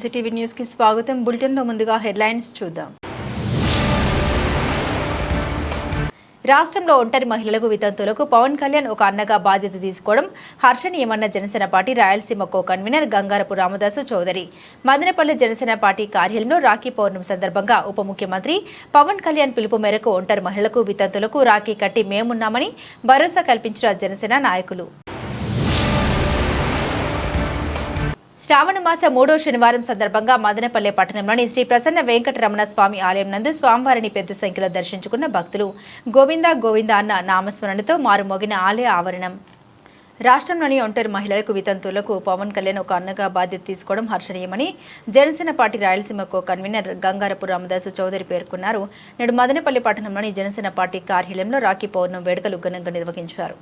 ఎన్సీటీవీ న్యూస్కి స్వాగతం. బులెటిన్లో ముందుగా హెడ్లైన్స్ చూద్దాం. రాష్ట్రంలో ఒంటరి మహిళలకు వితంతులకు పవన్ కళ్యాణ్ ఒక అన్నగా బాధ్యత తీసుకోవడం హర్షణీయమన్న Janasena party Rayalaseema co convener Gangarapu Ramadasu Chowdary. Madanapalli Janasena party కార్యాలయంలో రాఖీ పౌర్ణమి సందర్భంగా ఉప ముఖ్యమంత్రి పవన్ కళ్యాణ్ పిలుపు మేరకు ఒంటరి మహిళలకు వితంతులకు రాఖీ కట్టి మేమున్నామని భరోసా కల్పించిన జనసేన నాయకులు. శ్రావణ మాస మూడో శనివారం సందర్భంగా మదనపల్లె పట్టణంలోని శ్రీ ప్రసన్న వెంకటరమణ స్వామి ఆలయం నందు స్వామివారిని పెద్ద సంఖ్యలో దర్శించుకున్న భక్తులు గోవింద గోవింద అన్న నామస్మరణతో మారుమోగిన ఆలయ ఆవరణం. రాష్ట్రంలోని ఒంటరి మహిళలకు వితంతువులకు పవన్ కళ్యాణ్ ఒక అన్నగా బాధ్యత తీసుకోవడం హర్షణీయమని Janasena party Rayalaseema co convener Gangarapu Ramadasu Chowdary పేర్కొన్నారు. నేడు మదనపల్లి పట్టణంలోని జనసేన పార్టీ కార్యాలయంలో రాఖీ పౌర్ణం వేడుకలు ఘనంగా నిర్వహించారు.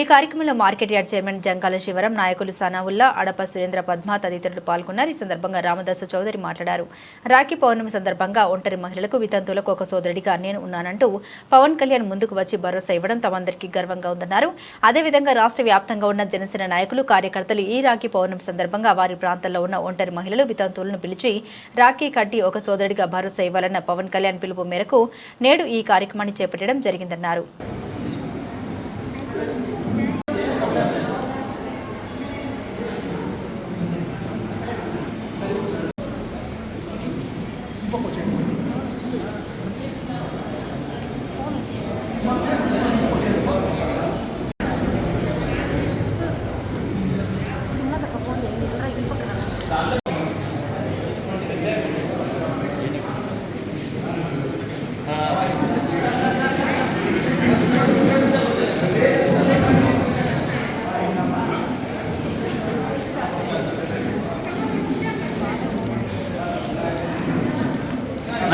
ఈ కార్యక్రమంలో market yard chairman Jankala Sivaram నాయకులు సనావుల్లా అడప సురేంద్ర పద్మ తదితరులు పాల్గొన్నారు. ఈ సందర్భంగా రామదాసు చౌదరి మాట్లాడారు. రాఖీ పౌర్ణమి సందర్భంగా ఒంటరి మహిళలకు వితంతువులకు ఒక సోదరుడిగా నేను ఉన్నానంటూ పవన్ కళ్యాణ్ ముందుకు వచ్చి భరోసా ఇవ్వడం తమందరికీ గర్వంగా ఉందన్నారు. అదేవిధంగా రాష్ట్ర వ్యాప్తంగా ఉన్న జనసేన నాయకులు కార్యకర్తలు ఈ రాఖీ పౌర్ణమి సందర్భంగా వారి ప్రాంతాల్లో ఉన్న ఒంటరి మహిళలు వితంతువులను పిలిచి రాఖీ కట్టి ఒక సోదరుడిగా భరోసా ఇవ్వాలన్న పవన్ కళ్యాణ్ పిలుపు మేరకు నేడు ఈ కార్యక్రమాన్ని చేపట్టడం జరిగిందన్నారు.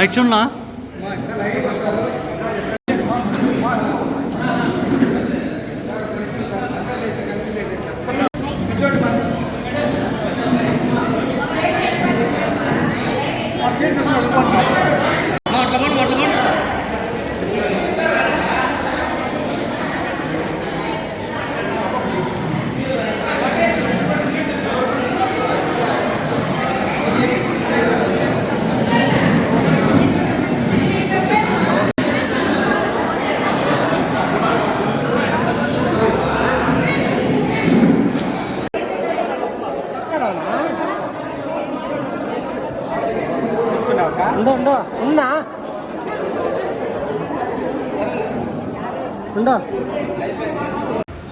알겠나?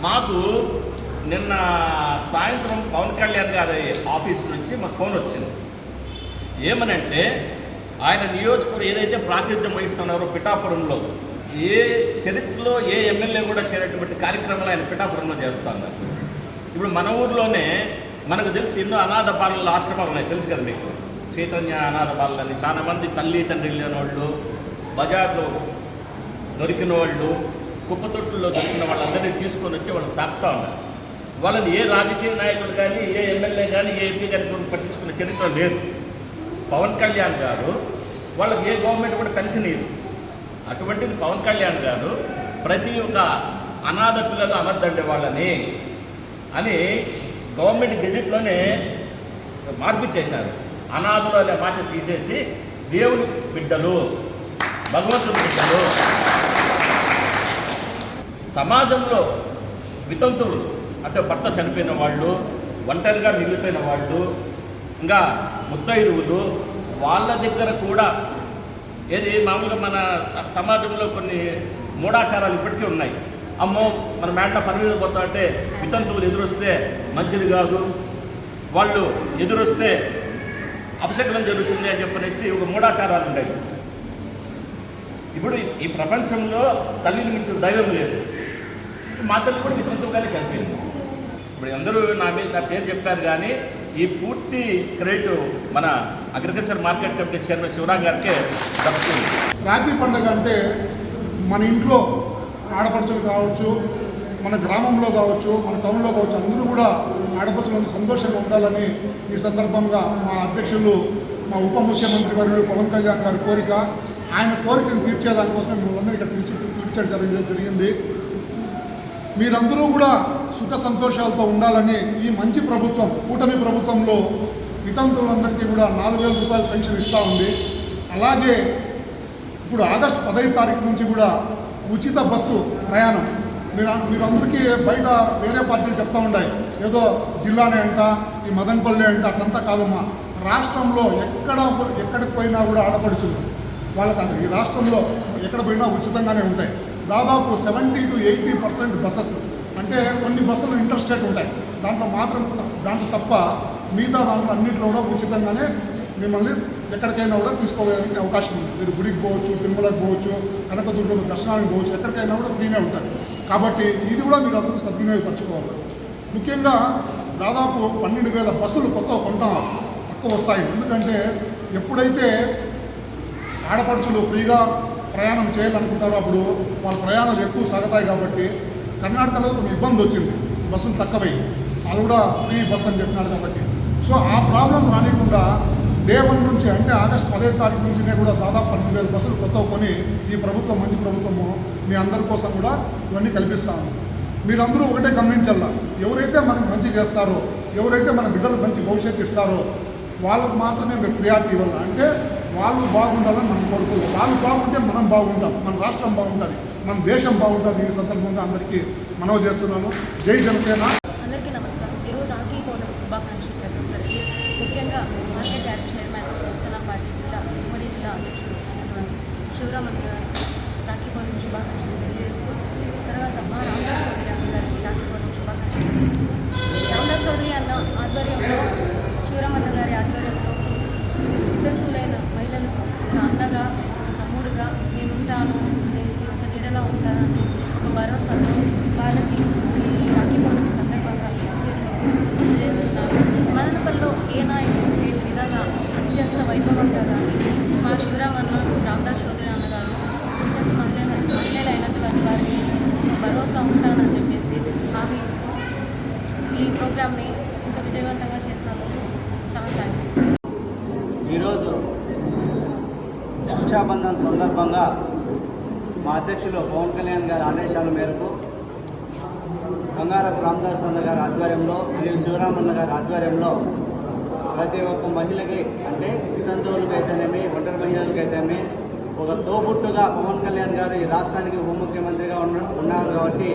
మాకు నిన్న సాయంత్రం పవన్ కళ్యాణ్ గారి ఆఫీస్ నుంచి మాకు ఫోన్ వచ్చింది. ఏమనంటే ఆయన నియోజకవర్గం ఏదైతే ప్రాతినిధ్యం వహిస్తున్నారో పిఠాపురంలో ఏ చరిత్రలో ఏ ఎమ్మెల్యే కూడా చేరేటువంటి కార్యక్రమాలు ఆయన పిఠాపురంలో చేస్తున్నారు. ఇప్పుడు మన ఊర్లోనే మనకు తెలిసి ఎన్నో అనాథ బాలల ఆశ్రమాలు ఉన్నాయి. తెలుసు కదా మీకు? చైతన్య అనాథ బాలని చాలామంది తల్లి తండ్రి లేని వాళ్ళు బజార్లో దొరికిన వాళ్ళు కుప్పతొట్టుల్లో దొరికిన వాళ్ళందరినీ తీసుకొని వచ్చి వాళ్ళని సాపుతా ఉన్నారు. వాళ్ళని ఏ రాజకీయ నాయకుడు కానీ ఏ ఎమ్మెల్యే కానీ ఏ ఎంపీ కానీ కూడా పట్టించుకున్న చరిత్ర లేదు. పవన్ కళ్యాణ్ గారు వాళ్ళకి ఏ గవర్నమెంట్ కూడా పెన్షన్ ఇయ్యదు. అటువంటిది పవన్ కళ్యాణ్ గారు ప్రతి ఒక్క అనాథ పిల్లలు అనద్దండి వాళ్ళని అని గవర్నమెంట్ గెజిట్లోనే మార్పు చేసినారు అనాథులు అనే మాట తీసేసి దేవుని బిడ్డలు భగవంతుడి బిడ్డలు సమాజంలో వితంతువులు అంటే భర్త చనిపోయిన వాళ్ళు ఒంటరిగా మిగిలిపోయిన వాళ్ళు ఇంకా ముత్తైదువులు వాళ్ళ దగ్గర కూడా ఏది మామూలుగా మన సమాజంలో కొన్ని మూఢాచారాలు ఇప్పటికీ ఉన్నాయి. అమ్మో మన మేట పని మీద పోతా అంటే వితంతువులు ఎదురొస్తే మంచిది కాదు. వాళ్ళు ఎదురొస్తే అపశకనం జరుగుతుంది అని చెప్పనేసి ఒక మూఢాచారాలు ఉన్నాయి. ఇప్పుడు ఈ ప్రపంచంలో తల్లిని మించిన దైవం లేదు. మా తల్లి కూడా వితంతువుగానే చనిపోయింది ఇప్పుడు అందరూ నా మీద నా పేరు చెప్పారు కానీ ఈ పూర్తి క్రెడిట్ మన agriculture market committee chairman Sivaram గారికే దక్కుతుంది రాఖీ పండుగ అంటే మన ఇంట్లో ఆడపడుచులు కావచ్చు మన గ్రామంలో కావచ్చు మన టౌన్లో కావచ్చు అందరూ కూడా ఆడపడుచులు సంతోషంగా ఉండాలని ఈ సందర్భంగా మా అధ్యక్షులు మా ఉప ముఖ్యమంత్రి వర్యులు పవన్ కళ్యాణ్ గారి కోరిక ఆయన కోరికను తీర్చేదానికోసం మిమ్మల్ని ఇక్కడ పిలిచి పిలిచడం జరిగింది. మీరందరూ కూడా సుఖ సంతోషాలతో ఉండాలని ఈ మంచి ప్రభుత్వం కూటమి ప్రభుత్వంలో వితంతువులందరికీ కూడా నాలుగు వేల రూపాయల పెన్షన్ ఇస్తూ ఉంది. అలాగే ఇప్పుడు ఆగస్టు పదహైదు తారీఖు నుంచి కూడా ఉచిత బస్సు ప్రయాణం. మీరు మీరందరికీ బయట వేరే పార్టీలు చెప్తా ఉన్నాయి ఏదో జిల్లానే అంట ఈ మదన్పల్లి అంట అట్లంతా కాదమ్మా. రాష్ట్రంలో ఎక్కడ ఎక్కడికి పోయినా కూడా ఆడపడుచులు. వాళ్ళకి ఈ రాష్ట్రంలో ఎక్కడ పోయినా ఉచితంగానే ఉంటాయి. దాదాపు seventy to eighty percent buses అంటే కొన్ని బస్సులు ఇంటర్స్టేట్ ఉంటాయి. దాంట్లో మాత్రం దాంట్లో తప్ప మిగతా దాంట్లో అన్నింటిలో కూడా ఉచితంగానే మిమ్మల్ని ఎక్కడికైనా కూడా తీసుకోవడానికి అవకాశం ఉంది. మీరు గుడికి పోవచ్చు తిరుమలకు పోవచ్చు కనకదుర్గం దర్శనానికి పోవచ్చు ఎక్కడికైనా కూడా ఫ్రీనే ఉంటుంది కాబట్టి ఇది కూడా మీరు అందరూ సద్వినియోగపరచుకోవాలి. ముఖ్యంగా దాదాపు పన్నెండు వేల బస్సులు కొత్త కొంటాం తక్కువ వస్తాయి. ఎందుకంటే ఎప్పుడైతే ఆడపడుచులు ఫ్రీగా ప్రయాణం చేయాలనుకుంటారో అప్పుడు వాళ్ళ ప్రయాణాలు ఎక్కువ సాగుతాయి కాబట్టి కర్ణాటకలో కొన్ని ఇబ్బంది వచ్చింది. బస్సులు తక్కువై వాళ్ళు కూడా ఫ్రీ బస్ అని చెప్పినారు కాబట్టి. సో ఆ ప్రాబ్లం రానికుండా డే వన్ నుంచి అంటే ఆగస్ట్ పదిహేను తారీఖు నుంచినే కూడా దాదాపు పన్నెండు వేల బస్సులు కొత్త కొని ఈ ప్రభుత్వం మంచి ప్రభుత్వము మీ అందరి కోసం కూడా ఇవన్నీ కల్పిస్తాము మీరందరూ ఒకటే గమనించాలా. ఎవరైతే మనకి మంచి చేస్తారో ఎవరైతే మన బిడ్డలకు మంచి భవిష్యత్తు ఇస్తారో వాళ్ళకు మాత్రమే మీరు ప్రియారిటీ ఇవ్వాలి? అంటే వాళ్ళు బాగుండాలని మనం కోరుకోవాలి వాళ్ళు బాగుంటే మనం బాగుంటాం. మన రాష్ట్రం బాగుంటుంది. మన దేశం బాగుంటుంది ఈ సందర్భంగా అందరికీ మనవి చేస్తున్నాను. జై జనసేన అందరికీ నమస్కారం ఈరోజు రాఖీ పౌర్ణమి శుభాకాంక్షలు ప్రతి ఒక్కరికి ముఖ్యంగా market yard chairman Janasena party జిల్లా ఉమ్మడి జిల్లా అధ్యక్షుడు అయినటువంటి శివరామన్ గారు రాఖీ పౌర్ణమి శుభాకాంక్షలు తెలియజేస్తూ తర్వాత మా రామదాస్ చౌదరి అన్న గారికి రాఖీ పౌర్ణమి శుభాకాంక్షలు తెలియజేస్తూ రామదాస్ చౌదరి అన్న ఆధ్వర్యంలో శివరామన్న గారి ఆధ్వర్యంలో వితంతువులైన మహిళలకు ఒక అన్నగా ఒక తమ్ముడుగా నేను ఉంటాను అనేసి ఒక నీడలా ఉంటానని ఒక భరోసాతో వాళ్ళకి ఈ రాఖీ పౌర్ణమి సందర్భంగా తెలియజేస్తున్నారు మదనపల్లిలో ఏ నాయకుడు చేయని విధంగా అత్యంత వైభవంగా కానీ మా శివరామన్న రామదాస్ చౌదరి అన్నగారు వితంతు మహిళ మహిళలు అయినటువంటి వారికి భరోసా ఉంటానని చెప్పేసి హామీ ఇస్తూ ఈ ప్రోగ్రామ్ని ఇంత విజయవంతంగా చేసినందుకు చాలా థ్యాంక్స్ ఈరోజు రక్షాబంధన్ సందర్భంగా మా అధ్యక్షులు పవన్ కళ్యాణ్ గారి ఆదేశాల మేరకు గంగారపు రామదాస్ అన్న గారి ఆధ్వర్యంలో మరియు శివరామన్న గారి ఆధ్వర్యంలో ప్రతి ఒక్క మహిళకి అంటే వితంతువులకు అయితేనేమి ఒంటరి మహిళలకైతేనేమి ఒక తోబుట్టుగా పవన్ కళ్యాణ్ గారు ఈ రాష్ట్రానికి ఉప ముఖ్యమంత్రిగా ఉన్న ఉన్నారు కాబట్టి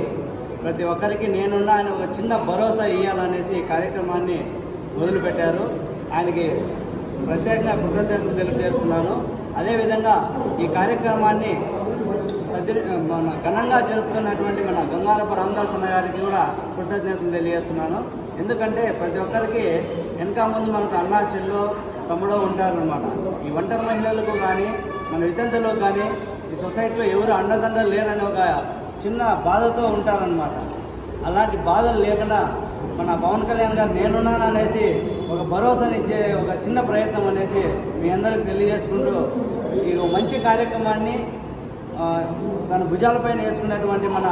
ప్రతి ఒక్కరికి నేనున్నా ఆయన ఒక చిన్న భరోసా ఇవ్వాలనేసి ఈ కార్యక్రమాన్ని మొదలుపెట్టారు. ఆయనకి ప్రత్యేకంగా కృతజ్ఞతలు తెలియజేస్తున్నాను. అదేవిధంగా ఈ కార్యక్రమాన్ని సద్ది మన ఘనంగా జరుపుతున్నటువంటి మన గంగారప రామదాస్ అన్న గారికి కూడా కృతజ్ఞతలు తెలియజేస్తున్నాను. ఎందుకంటే ప్రతి ఒక్కరికి వెనక ముందు మనకు అన్నా చెల్లు తమ్ముడో ఉంటారనమాట ఈ ఒంటరి మహిళలకు కానీ మన వితంతులకు కానీ ఈ సొసైటీలో ఎవరు అండదండలు లేరని ఒక చిన్న బాధతో ఉంటారనమాట అలాంటి బాధలు లేకుండా మన పవన్ కళ్యాణ్ గారు నేనున్నాను అనేసి ఒక భరోసానిచ్చే ఒక చిన్న ప్రయత్నం అనేసి మీ అందరికి తెలియజేసుకుంటూ ఈ మంచి కార్యక్రమాన్ని తన భుజాలపైన వేసుకున్నటువంటి మన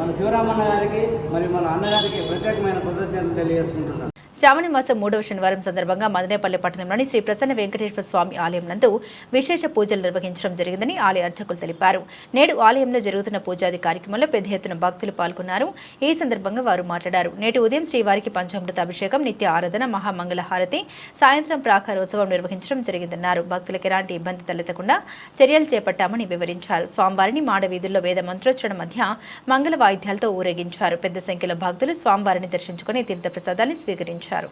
మన శివరామన్న గారికి మరియు మన అన్నగారికి ప్రత్యేకమైన కృతజ్ఞతలు తెలియజేసుకుంటున్నాను. శ్రావణ మాసం మూడవ శనివారం సందర్భంగా మదనేపల్లి పట్టణంలోని శ్రీ ప్రసన్న వెంకటేశ్వర స్వామి ఆలయం నందు విశేష పూజలు నిర్వహించడం జరిగిందని ఆలయ అర్చకులు తెలిపారు. నేడు ఆలయంలో జరుగుతున్న పూజాది కార్యక్రమంలో పెద్ద ఎత్తున భక్తులు పాల్గొన్నారు. ఈ సందర్భంగా వారు మాట్లాడారు. నేటి ఉదయం శ్రీవారికి పంచామృత అభిషేకం నిత్య ఆరాధన మహామంగళ హారతి సాయంత్రం ప్రాకారోత్సవం నిర్వహించడం జరిగిందన్నారు. భక్తులకు ఎలాంటి ఇబ్బంది తలెత్తకుండా చర్యలు చేపట్టామని వివరించారు. స్వామివారిని మాడ వీధుల్లో వేద మంత్రోచ్చరణ మధ్య మంగళ వాయిద్యాలతో ఊరేగించారు. పెద్ద సంఖ్యలో భక్తులు స్వామివారిని దర్శించుకుని తీర్థప్రసాదాన్ని స్వీకరించారు. నిర్వహించారు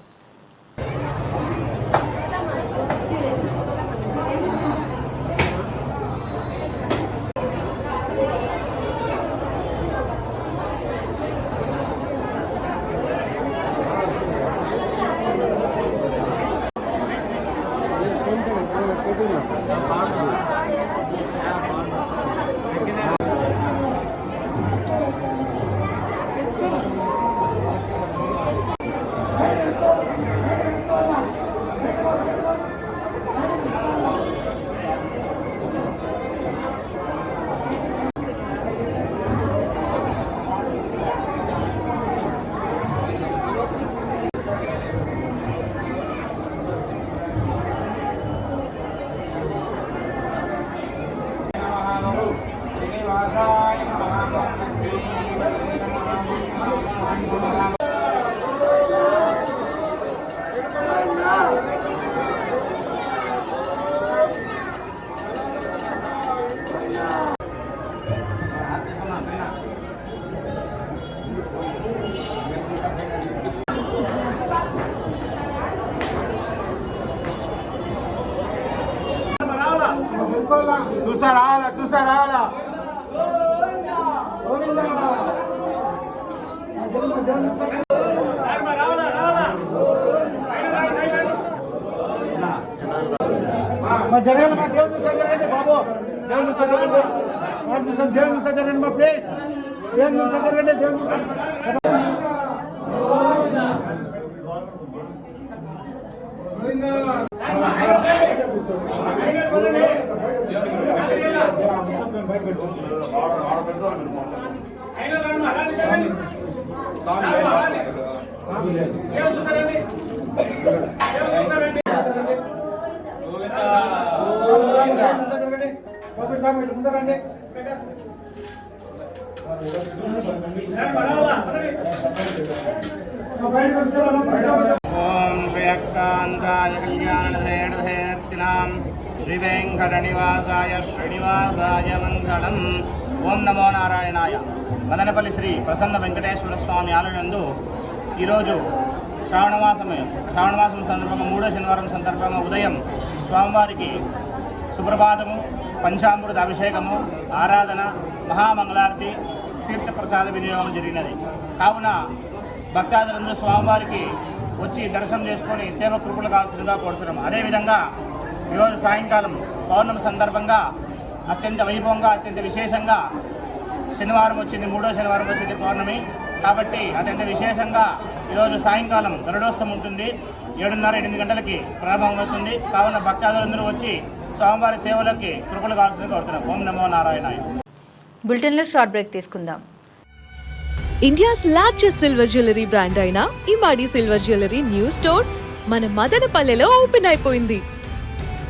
తీసుకురావాలా మా జరగాలి మా దేవుని సదరండి బాబు. దేవుని సదరండి దేవుని సదరండి మా ప్లీజ్ దేవుని సదరండి దేవుని ముందరండి వెంకటనివాసాయ శ్రీనివాసాయ మంగళం. ఓం నమో నారాయణాయ. మదనపల్లి శ్రీ ప్రసన్న వెంకటేశ్వర స్వామి ఆలయందు ఈరోజు శ్రావణమాసం శ్రావణమాసం సందర్భంగా మూడో శనివారం సందర్భంగా ఉదయం స్వామివారికి సుప్రభాతము పంచామృత అభిషేకము ఆరాధన మహామంగళారతి తీర్థప్రసాద వినియోగం జరిగినది. కావున భక్తాదులందరూ స్వామివారికి వచ్చి దర్శనం చేసుకొని సేవ కృపలు కావాల్సిందిగా కోరుతున్నాం అదేవిధంగా ఈరోజు సాయంకాలం పౌర్ణమి సందర్భంగా అత్యంత వైభవంగా అత్యంత విశేషంగా శనివారం వచ్చింది మూడో శనివారం వచ్చింది పౌర్ణమి. కాబట్టి అత్యంత విశేషంగా ఈరోజు సాయంకాలం గరుడోత్సవం ఉంటుంది. ఏడున్నర ఎనిమిది గంటలకి ప్రారంభమవుతుంది కావున భక్తాదులందరూ వచ్చి స్వామివారి సేవలకి కృపలు కావాల్సిందిగా కోరుతున్నాం. ఓం నమో నారాయణాయ. బులెటిన్లో షార్ట్ బ్రేక్ తీసుకుందాం. India's largest silver jewellery brand అయిన Imadi silver jewellery new store మన మదనపల్లెలో ఓపెన్ అయిపోయింది.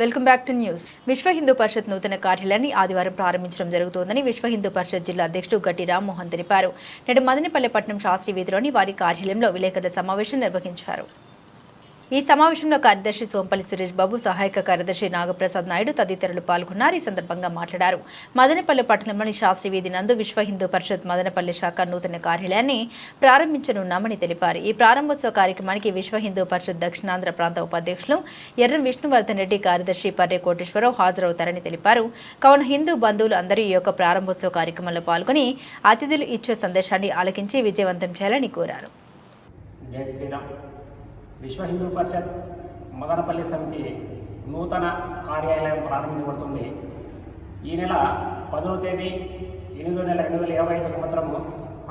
welcome back to news. Vishwa Hindu Parishad నూతన కార్యాలయాన్ని ఆదివారం ప్రారంభించడం జరుగుతోందని విశ్వ హిందూ పరిషత్ జిల్లా అధ్యక్షుడు గట్టి రామ్మోహన్ తెలిపారు. నేడు మదనపల్లె పట్టణం శాస్త్రి వీధిలోని వారి కార్యాలయంలో విలేకరుల సమావేశం నిర్వహించారు. ఈ సమావేశంలో కార్యదర్శి సోంపల్లి సురేష్ బాబు సహాయక కార్యదర్శి నాగప్రసాద్ నాయుడు తదితరులు పాల్గొన్నారు. ఈ సందర్భంగా మాట్లాడారు. మదనపల్లి పట్టణంలోని శాస్త్రి వీధి నందు విశ్వ హిందూ పరిషత్ మదనపల్లి శాఖ నూతన కార్యాలయాన్ని ప్రారంభించనున్నామని తెలిపారు. ఈ ప్రారంభోత్సవ కార్యక్రమానికి విశ్వ హిందూ పరిషత్ దక్షిణాంధ్ర ప్రాంత ఉపాధ్యక్షులు ఎర్రం విష్ణువర్ధన్ రెడ్డి కార్యదర్శి పర్రె కోటేశ్వరరావు హాజరవుతారని తెలిపారు. కావున హిందూ బంధువులు అందరూ ఈ యొక్క ప్రారంభోత్సవ కార్యక్రమంలో పాల్గొని అతిథులు ఇచ్చే సందేశాన్ని ఆలకించి విజయవంతం చేయాలని కోరారు. జై శ్రీరామ్. విశ్వ హిందూ పరిషత్ మదనపల్లి సమితి నూతన కార్యాలయం ప్రారంభించబడుతుంది. ఈ నెల పదవ తేదీ ఎనిమిదో నెల రెండు వేల ఇరవై ఐదు సంవత్సరము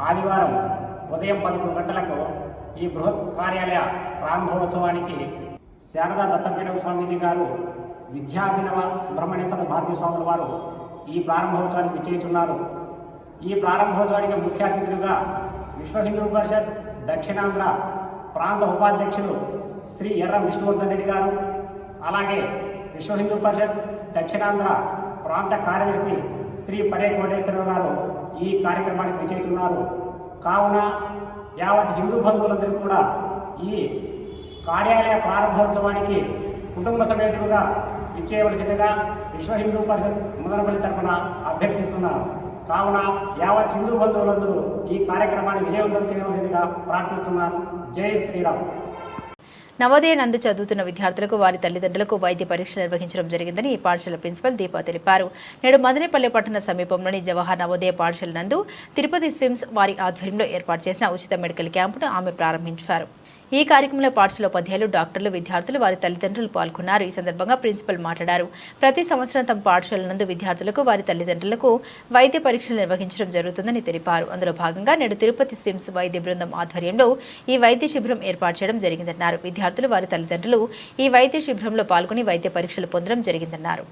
ఆదివారం ఉదయం పదకొండు గంటలకు ఈ బృహత్ కార్యాలయ ప్రారంభోత్సవానికి శారదా దత్తపీఠ స్వామీజీ గారు విద్యాభినవ సుబ్రహ్మణ్య సద భారతీయ స్వాముల వారు ఈ ప్రారంభోత్సవానికి విచ్చేస్తున్నారు ఈ ప్రారంభోత్సవానికి ముఖ్య అతిథులుగా విశ్వ హిందూ పరిషత్ దక్షిణాంధ్ర ప్రాంత ఉపాధ్యక్షులు శ్రీ ఎర్ర విష్ణువర్ధన్ రెడ్డి గారు అలాగే విశ్వ హిందూ పరిషత్ దక్షిణాంధ్ర ప్రాంత కార్యదర్శి శ్రీ పరే కోటేశ్వరరావు గారు ఈ కార్యక్రమానికి విచ్చేస్తున్నారు. కావున యావత్ హిందూ బంధువులందరూ కూడా ఈ కార్యాలయ ప్రారంభోత్సవానికి కుటుంబ సమేతులుగా ఇచ్చేయవలసిందిగా విశ్వ హిందూ పరిషత్ మదనపల్లి తరఫున అభ్యర్థిస్తున్నారు. కావున యావత్ హిందూ బంధువులందరూ ఈ కార్యక్రమాన్ని విజయవంతం చేయవలసిందిగా ప్రార్థిస్తున్నాను. జై శ్రీరామ్. నవోదయ నందు చదువుతున్న విద్యార్థులకు వారి తల్లిదండ్రులకు వైద్య పరీక్ష నిర్వహించడం జరిగిందని ఈ పాఠశాల ప్రిన్సిపల్ దీపా తెలిపారు. నేడు మదనపల్లె పట్టణ సమీపంలోని జవహర్ నవోదయ పాఠశాల నందు తిరుపతి స్విమ్స్ వారి ఆధ్వర్యంలో ఏర్పాటు చేసిన ఉచిత మెడికల్ క్యాంపును ఆమె ప్రారంభించారు. ఈ కార్యక్రమంలో పాఠశాల ఉపాధ్యాయులు డాక్టర్లు విద్యార్థులు వారి తల్లిదండ్రులు పాల్గొన్నారు. ఈ సందర్భంగా ప్రిన్సిపల్ మాట్లాడారు. ప్రతి సంవత్సరం తమ పాఠశాల నందు విద్యార్థులకు వారి తల్లిదండ్రులకు వైద్య పరీక్షలు నిర్వహించడం జరుగుతుందని తెలిపారు. అందులో భాగంగా నేడు తిరుపతి స్విమ్స్ వైద్య బృందం ఆధ్వర్యంలో ఈ వైద్య శిబిరం ఏర్పాటు చేయడం జరిగిందన్నారు. విద్యార్థులు వారి తల్లిదండ్రులు ఈ వైద్య శిబిరంలో పాల్గొని వైద్య పరీక్షలు పొందడం జరిగిందన్నారు.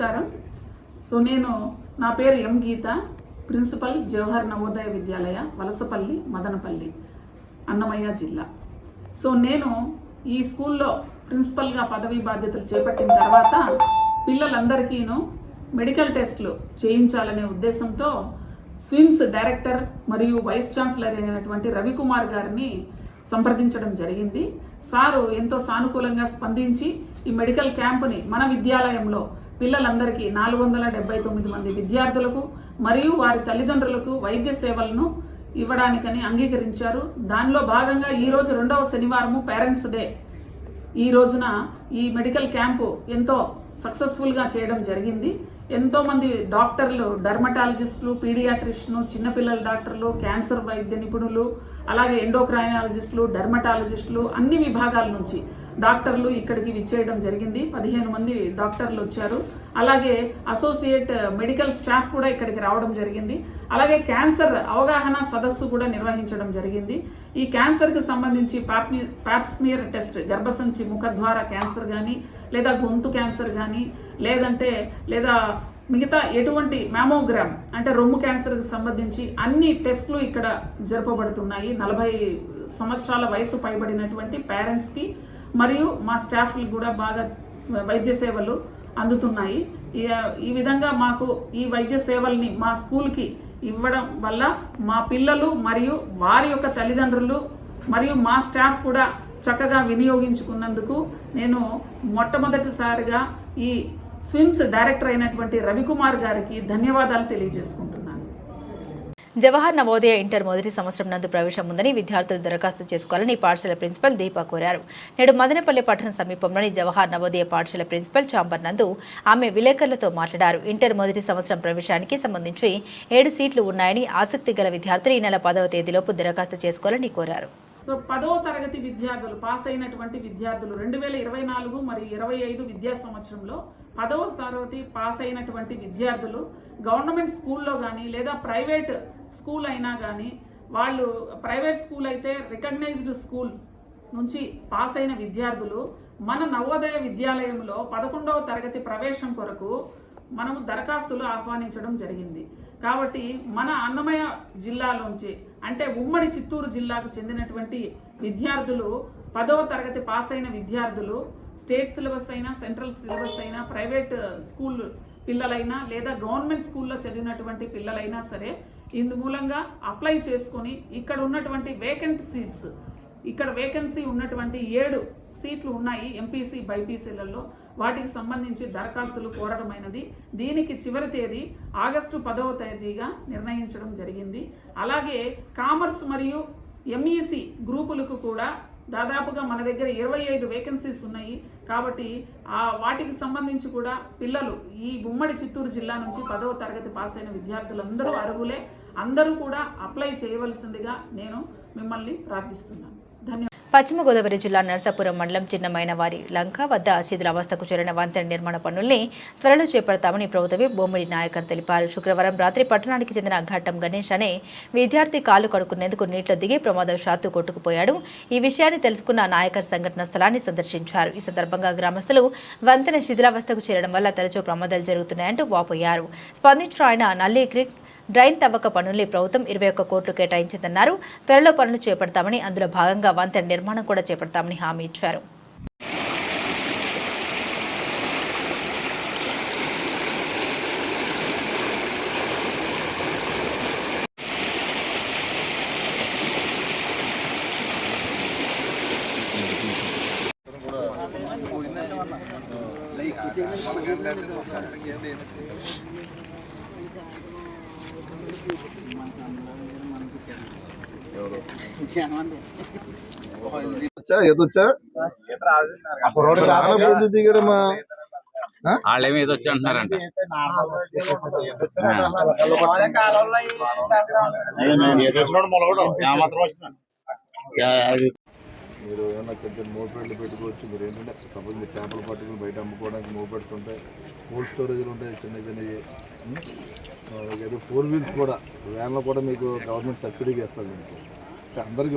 నమస్కారం. సో నేను నా పేరు ఎం గీత ప్రిన్సిపల్ జవహర్ నవోదయ విద్యాలయ వలసపల్లి మదనపల్లి అన్నమయ్య జిల్లా. సో నేను ఈ స్కూల్లో ప్రిన్సిపల్గా పదవీ బాధ్యతలు చేపట్టిన తర్వాత పిల్లలందరికీను మెడికల్ టెస్ట్లు చేయించాలనే ఉద్దేశంతో స్విమ్స్ డైరెక్టర్ మరియు వైస్ ఛాన్సలర్ అయినటువంటి రవికుమార్ గారిని సంప్రదించడం జరిగింది. సారు ఎంతో సానుకూలంగా స్పందించి ఈ మెడికల్ క్యాంపుని మన విద్యాలయంలో పిల్లలందరికీ నాలుగు వందల డెబ్బై తొమ్మిది మంది విద్యార్థులకు మరియు వారి తల్లిదండ్రులకు వైద్య సేవలను ఇవ్వడానికని అంగీకరించారు. దానిలో భాగంగా ఈరోజు రెండవ శనివారము పేరెంట్స్ డే. ఈ రోజున ఈ మెడికల్ క్యాంపు ఎంతో సక్సెస్ఫుల్గా చేయడం జరిగింది. ఎంతోమంది డాక్టర్లు డర్మటాలజిస్టులు పీడియాట్రిషియన్ చిన్నపిల్లల డాక్టర్లు క్యాన్సర్ వైద్య నిపుణులు అలాగే ఎండోక్రైనాలజిస్టులు డర్మటాలజిస్టులు అన్ని విభాగాల నుంచి డాక్టర్లు ఇక్కడికి విచ్చేయడం జరిగింది. పదిహేను మంది డాక్టర్లు వచ్చారు. అలాగే అసోసియేట్ మెడికల్ స్టాఫ్ కూడా ఇక్కడికి రావడం జరిగింది. అలాగే క్యాన్సర్ అవగాహన సదస్సు కూడా నిర్వహించడం జరిగింది. ఈ క్యాన్సర్కి సంబంధించి పాప్ని పాప్స్మియర్ టెస్ట్ గర్భసంచి ముఖద్వార క్యాన్సర్ కానీ లేదా గొంతు క్యాన్సర్ కానీ లేదంటే లేదా మిగతా ఎటువంటి మ్యామోగ్రామ్ అంటే రొమ్ము క్యాన్సర్కి సంబంధించి అన్ని టెస్టులు ఇక్కడ జరపబడుతున్నాయి. నలభై సంవత్సరాల వయసు పైబడినటువంటి పేరెంట్స్కి మరియు మా స్టాఫ్లు కూడా బాగా వైద్య సేవలు అందుతున్నాయి. ఈ- ఈ విధంగా మాకు ఈ వైద్య సేవల్ని మా స్కూల్కి ఇవ్వడం వల్ల మా పిల్లలు మరియు వారి యొక్క తల్లిదండ్రులు మరియు మా స్టాఫ్ కూడా చక్కగా వినియోగించుకున్నందుకు నేను మొట్టమొదటిసారిగా ఈ స్విమ్స్ డైరెక్టర్ అయినటువంటి రవికుమార్ గారికి ధన్యవాదాలు తెలియజేసుకుంటున్నాను. జవహర్ నవోదయ ఇంటర్ మొదటి సంవత్సరం నందు ప్రవేశం ఉందని విద్యార్థులు దరఖాస్తు చేసుకోవాలని పాఠశాల ప్రిన్సిపల్ దీప కోరారు. నేడు మదనపల్లి పట్టణ సమీపంలోని జవహర్ నవోదయ పాఠశాల ప్రిన్సిపల్ చాంబర్ నందు ఆమె విలేకరులతో మాట్లాడారు. ఇంటర్ మొదటి సంవత్సరం ప్రవేశానికి సంబంధించి ఏడు సీట్లు ఉన్నాయని ఆసక్తి గల విద్యార్థులు ఈ నెల పదవ తేదీలోపు దరఖాస్తు చేసుకోవాలని కోరారు. సో పదవ తరగతి విద్యార్థులు పాస్ అయినటువంటి విద్యార్థులు రెండు వేల ఇరవై నాలుగు మరియు ఇరవై ఐదు విద్యా సంవత్సరంలో పదవ తరగతి పాస్ అయినటువంటి విద్యార్థులు గవర్నమెంట్ స్కూల్లో కానీ లేదా ప్రైవేట్ స్కూల్ అయినా కానీ వాళ్ళు ప్రైవేట్ స్కూల్ అయితే రికగ్నైజ్డ్ స్కూల్ నుంచి పాస్ అయిన విద్యార్థులు మన నవోదయ విద్యాలయంలో పదకొండవ తరగతి ప్రవేశం కొరకు మనము దరఖాస్తులు ఆహ్వానించడం జరిగింది. కాబట్టి మన అన్నమయ్య జిల్లాలోంచి అంటే ఉమ్మడి చిత్తూరు జిల్లాకు చెందినటువంటి విద్యార్థులు పదవ తరగతి పాస్ అయిన విద్యార్థులు స్టేట్ సిలబస్ అయినా సెంట్రల్ సిలబస్ అయినా ప్రైవేట్ స్కూల్ పిల్లలైనా లేదా గవర్నమెంట్ స్కూల్లో చదివినటువంటి పిల్లలైనా సరే ఇందు మూలంగా అప్లై చేసుకొని ఇక్కడ ఉన్నటువంటి వేకెంట్ సీట్స్ ఇక్కడ వేకెన్సీ ఉన్నటువంటి ఏడు సీట్లు ఉన్నాయి ఎంపీసీ బైపీసీలలో. వాటికి సంబంధించి దరఖాస్తులు కోరడమైనది. దీనికి చివరి తేదీ ఆగస్టు పదవ తేదీగా నిర్ణయించడం జరిగింది. అలాగే కామర్స్ మరియు ఎంఈసి గ్రూపులకు కూడా దాదాపుగా మన దగ్గర ఇరవై ఐదు వేకెన్సీస్ ఉన్నాయి. కాబట్టి ఆ వాటికి సంబంధించి కూడా పిల్లలు ఈ ఉమ్మడి చిత్తూరు జిల్లా నుంచి పదవ తరగతి పాస్ అయిన విద్యార్థులందరూ అర్హులే. అందరూ కూడా అప్లై చేయవలసిందిగా నేను మిమ్మల్ని ప్రార్థిస్తున్నాను. పశ్చిమ గోదావరి జిల్లా నరసాపురం మండలం చిన్నమైన వారి లంక వద్ద శిథిలావస్థకు చేరిన వంతెన నిర్మాణ పనుల్ని త్వరలో చేపడతామని ప్రభుత్వమే బొమ్మిడి నాయకర్ తెలిపారు. శుక్రవారం రాత్రి పట్టణానికి చెందిన ఘట్టం గణేష్ అనే విద్యార్థి కాలు కడుక్కునేందుకు నీటిలో దిగి ప్రమాదవశాత్తు కొట్టుకుపోయాడు. ఈ విషయాన్ని తెలుసుకున్న నాయకర్ సంఘటన స్థలాన్ని సందర్శించారు. ఈ సందర్భంగా గ్రామస్తులు వంతెన శిథిలావస్థకు చేరడం వల్ల తరచూ ప్రమాదాలు జరుగుతున్నాయంటూ వాపోయారు. స్పందించిన ఆయన నల్లి క్రిక్ డ్రైన్ తవ్వక పనుల్ని ప్రభుత్వం ఇరవై ఒక్క కోట్లు కేటాయించిందన్నారు. త్వరలో పనులు చేపడతామని అందులో భాగంగా వంతెన నిర్మాణం కూడా చేపడతామని హామీ ఇచ్చారు. ఎదొచ్చా రోడ్డు దిగడమా వాళ్ళేమో ఏదో వచ్చి అంటున్నారంట. మీరు ఏమన్నా చిన్న మోపెడ్లు పెట్టుకోవచ్చు. మీరు ఏంటంటే సపోజ్ మీరు చేపలు పట్టుకుని బయట అమ్ముకోవడానికి మోపెడ్స్ ఉంటాయి. కోల్డ్ స్టోరేజ్లు ఉంటాయి చిన్న చిన్నవి. ఏదో ఫోర్ వీల్స్ కూడా. వ్యాన్లో కూడా మీకు గవర్నమెంట్ సబ్సిడీకి ఇస్తుంది మీకు అందరికీ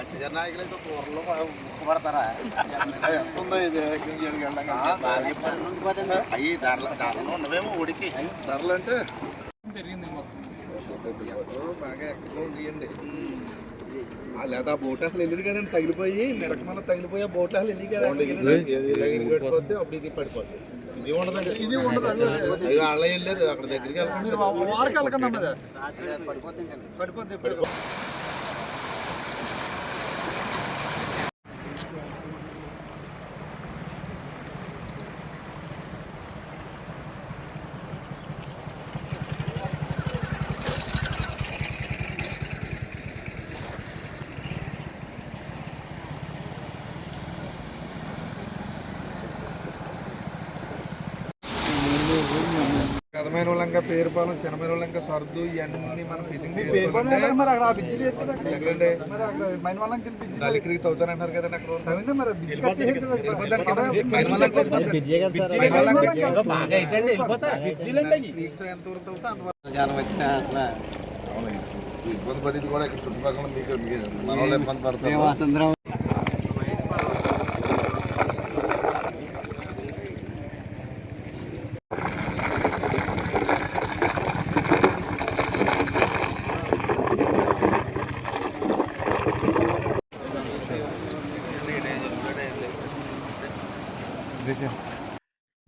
అంటే నాయకులైతే కూరలో పడతారా ఎంత ఉందో ఇది గింజలు అయ్యి ధరలు ధరలు ఉండవేమో ఉడికి ధరలు అంటే? పెరిగింది మొత్తం. బాగా ఎక్కువ ఉండియండి. లేదా బోట్ అసలు వెళ్ళింది కదండి? తగిలిపోయి మిరకమల తగిలిపోయి ఆ బోట్ అసలు వెళ్ళి కదా పడిపోతే అప్పుడు ఇది పడిపోతుంది. ఇది ఉండదు అది వెళ్ళారు అక్కడ దగ్గరికి వెళ్ళకుండా. వారికి వెళ్ళకుండా పడిపోతుంది పడిపోతుంది కథమైన వాళ్ళంకా పేరుపాలెం శనమైన వాళ్ళంకా సర్దు ఇవన్నీ మనం ఫిషింగ్ ఎక్కడండి? మరి అక్కడ మైన్ వాళ్ళకి నలికిరికి తవ్వుతానంటారు కదండి అక్కడ ఎంత వరకు. తవ్వుతా అంతవరకు ఇబ్బంది పడేది కూడా ఇక్కడ చుట్టుపక్కల మీకు ఇబ్బంది పడతారు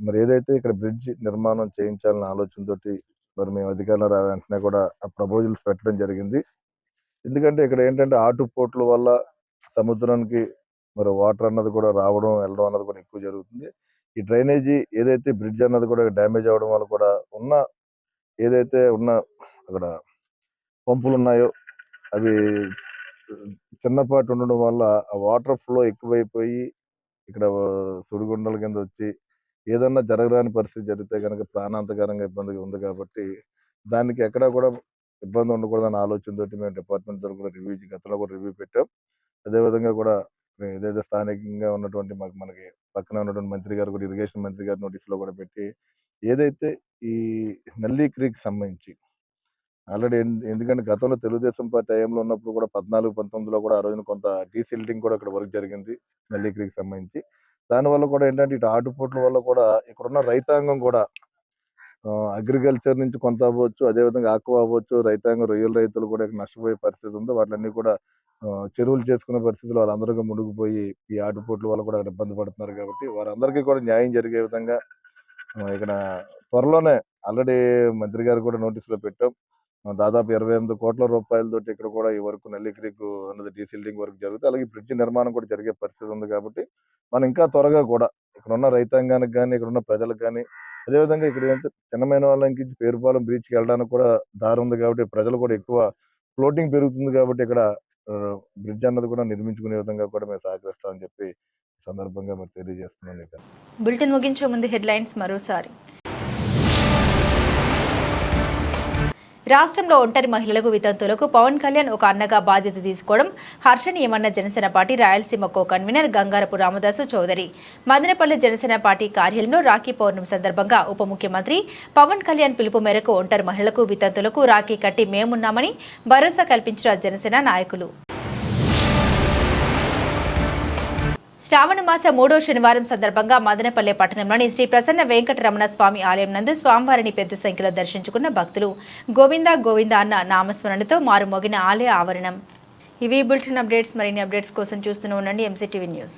మరి ఏదైతే ఇక్కడ బ్రిడ్జ్ నిర్మాణం చేయించాలన్న ఆలోచనతోటి మరి మేము అధికారంలో రా- వెంటనే కూడా ప్రపోజల్స్ పెట్టడం జరిగింది. ఎందుకంటే ఇక్కడ ఏంటంటే ఆటుపోట్ల వల్ల సముద్రానికి మరి వాటర్ అన్నది కూడా రావడం వెళ్ళడం అన్నది కూడా ఎక్కువ జరుగుతుంది. ఈ డ్రైనేజీ ఏదైతే బ్రిడ్జ్ అన్నది కూడా డ్యామేజ్ అవడం వల్ల కూడా ఉన్న ఏదైతే ఉన్న అక్కడ పంపులు ఉన్నాయో అవి చిన్నపాటి ఉండడం వల్ల ఆ వాటర్ ఫ్లో ఎక్కువైపోయి ఇక్కడ సుడిగుండల కింద వచ్చి ఏదన్నా జరగరాని పరిస్థితి జరిగితే కనుక ప్రాణాంతకరంగా ఇబ్బందిగా ఉంది కాబట్టి దానికి ఎక్కడా కూడా ఇబ్బంది ఉండకూడదన్న ఆలోచనతో మేము డిపార్ట్మెంట్ తరఫున కూడా రివ్యూ గతంలో కూడా రివ్యూ పెట్టాం. అదేవిధంగా కూడా ఏదైతే స్థానికంగా ఉన్నటువంటి మాకు మనకి పక్కన ఉన్నటువంటి మంత్రి గారు కూడా ఇరిగేషన్ మంత్రి గారి నోటీసులో కూడా పెట్టి ఏదైతే ఈ నల్లీ క్రీక్ సంబంధించి ఆల్రెడీ ఎందుకంటే గతంలో తెలుగుదేశం పార్టీ టైంలో ఉన్నప్పుడు కూడా పద్నాలుగు పంతొమ్మిదిలో కూడా ఆ రోజున కొంత డీసిల్టింగ్ కూడా అక్కడ వర్క్ జరిగింది నల్లీ క్రీక్ సంబంధించి. దానివల్ల కూడా ఏంటంటే ఇటు ఆటుపోట్ల వల్ల కూడా ఇక్కడున్న రైతాంగం కూడా అగ్రికల్చర్ నుంచి కొంత అవ్వచ్చు అదేవిధంగా ఆక్వా అవ్వచ్చు రైతాంగం రొయ్యల రైతులు కూడా ఇక్కడ నష్టపోయే పరిస్థితి ఉంది. వాటిలన్నీ కూడా చెరువులు చేసుకునే పరిస్థితులు వాళ్ళందరికీ మునిగిపోయి ఈ ఆటుపోట్ల వల్ల కూడా అక్కడ ఇబ్బంది పడుతున్నారు కాబట్టి వారందరికీ కూడా న్యాయం జరిగే విధంగా ఇక్కడ త్వరలోనే ఆల్రెడీ మంత్రి గారు కూడా నోటీసులో పెట్టాం. దాదాపు ఇరవై ఎనిమిది కోట్ల రూపాయలతోటి ఇక్కడ కూడా ఈ వర్క్ నెల్లిక్రీక్ అన్నది డీసిల్డింగ్ వర్క్ జరుగుతుంది. అలాగే బ్రిడ్జ్ నిర్మాణం కూడా జరిగే పరిస్థితి ఉంది కాబట్టి మనం ఇంకా త్వరగా కూడా ఇక్కడ ఉన్న రైతాంగానికి కానీ ఇక్కడ ఉన్న ప్రజలకు కానీ అదేవిధంగా ఇక్కడ చిన్నమైన వాళ్ళకి పేరుపాలెం బీచ్కి వెళ్ళడానికి కూడా దారి ఉంది కాబట్టి ప్రజలు కూడా ఎక్కువ ఫ్లోటింగ్ పెరుగుతుంది కాబట్టి ఇక్కడ బ్రిడ్జ్ అన్నది కూడా నిర్మించుకునే విధంగా కూడా మేము సహకరిస్తామని చెప్పి సందర్భంగా మరి తెలియజేస్తున్నాం ఇక్కడ బులెటిన్ ముగించే ముందు హెడ్లైన్స్ మరోసారి. రాష్ట్రంలో ఒంటరి మహిళలకు వితంతులకు పవన్ కళ్యాణ్ ఒక అన్నగా బాధ్యత తీసుకోవడం హర్షణీయమన్న Janasena party Rayalaseema co convener Gangarapu Ramadasu Chowdary. Madanapalli Janasena party కార్యాలయంలో రాఖీ పౌర్ణమి సందర్భంగా ఉప ముఖ్యమంత్రి పవన్ కళ్యాణ్ పిలుపు మేరకు ఒంటరి మహిళలకు వితంతులకు రాఖీ కట్టి మేమున్నామని భరోసా కల్పించిన జనసేన నాయకులు. శ్రావణ మాస మూడో శనివారం సందర్భంగా మదనపల్లె పట్టణంలోని శ్రీ ప్రసన్న వెంకటరమణ స్వామి ఆలయం నందు స్వామివారిని పెద్ద సంఖ్యలో దర్శించుకున్న భక్తులు గోవింద గోవింద అన్న నామస్మరణతో మారుమోగిన ఆలయ ఆవరణం. ఇవి బులెటిన్ అప్డేట్స్ మరిన్ని అప్డేట్స్ కోసం చూస్తూనే ఉండండి. MCTV news